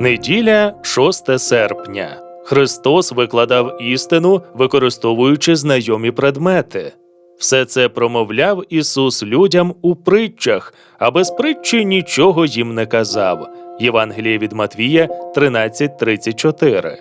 Неділя 6 серпня. Христос викладав істину, використовуючи знайомі предмети. Все це промовляв Ісус людям у притчах, а без притчі нічого їм не казав. Євангеліє від Матвія 13.34.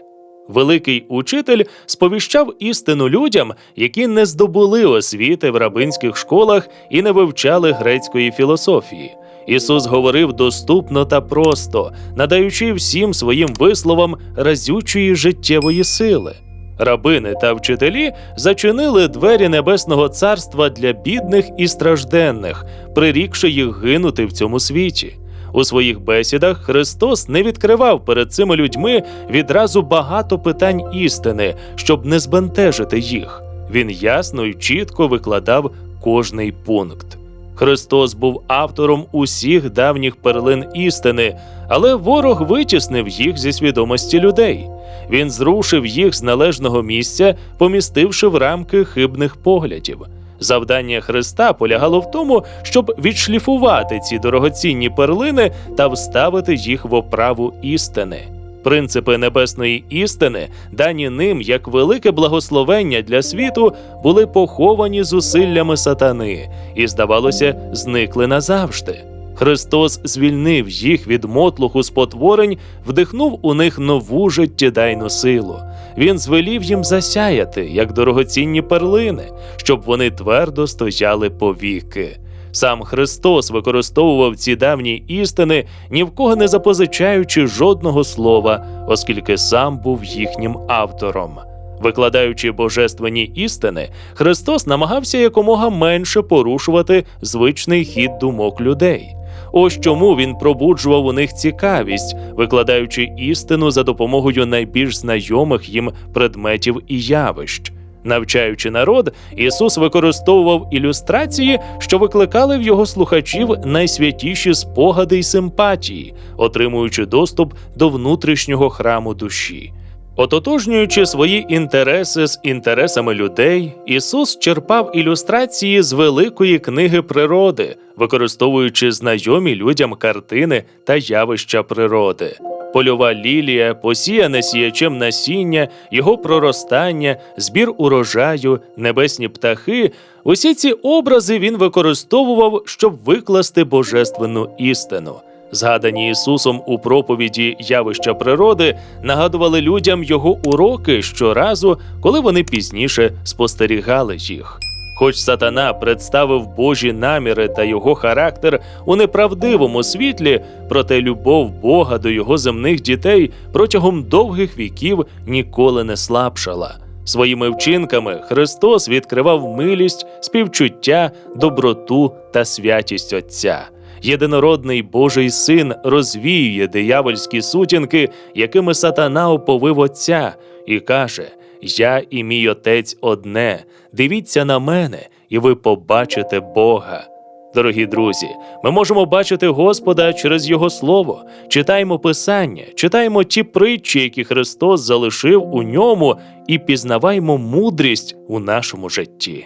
Великий учитель сповіщав істину людям, які не здобули освіти в рабинських школах і не вивчали грецької філософії. Ісус говорив доступно та просто, надаючи всім своїм висловам разючої життєвої сили. Рабини та вчителі зачинили двері небесного царства для бідних і стражденних, прирікши їх гинути в цьому світі. У своїх бесідах Христос не відкривав перед цими людьми відразу багато питань істини, щоб не збентежити їх. Він ясно і чітко викладав кожний пункт. Христос був автором усіх давніх перлин істини, але ворог витіснив їх зі свідомості людей. Він зрушив їх з належного місця, помістивши в рамки хибних поглядів. Завдання Христа полягало в тому, щоб відшліфувати ці дорогоцінні перлини та вставити їх в оправу істини. Принципи небесної істини, дані ним як велике благословення для світу, були поховані зусиллями сатани і, здавалося, зникли назавжди. Христос звільнив їх від мотлуху спотворень, вдихнув у них нову життєдайну силу. Він звелів їм засяяти, як дорогоцінні перлини, щоб вони твердо стояли повіки. Сам Христос використовував ці давні істини, ні в кого не запозичаючи жодного слова, оскільки сам був їхнім автором. Викладаючи божественні істини, Христос намагався якомога менше порушувати звичний хід думок людей. Ось чому він пробуджував у них цікавість, викладаючи істину за допомогою найбільш знайомих їм предметів і явищ. Навчаючи народ, Ісус використовував ілюстрації, що викликали в його слухачів найсвятіші спогади й симпатії, отримуючи доступ до внутрішнього храму душі. Ототожнюючи свої інтереси з інтересами людей, Ісус черпав ілюстрації з великої книги природи, використовуючи знайомі людям картини та явища природи. Польова лілія, посіяне сіячем насіння, його проростання, збір урожаю, небесні птахи. Усі ці образи він використовував, щоб викласти божественну істину. Згадані Ісусом у проповіді явища природи нагадували людям його уроки щоразу, коли вони пізніше спостерігали їх. Хоч сатана представив Божі наміри та його характер у неправдивому світлі, проте любов Бога до його земних дітей протягом довгих віків ніколи не слабшала. Своїми вчинками Христос відкривав милість, співчуття, доброту та святість Отця. Єдинородний Божий син розвіює диявольські сутінки, якими сатана оповив Отця, і каже: Я і мій отець одне. Дивіться на мене, і ви побачите Бога. Дорогі друзі, ми можемо бачити Господа через Його Слово, читаємо Писання, читаємо ті притчі, які Христос залишив у ньому, і пізнаваємо мудрість у нашому житті.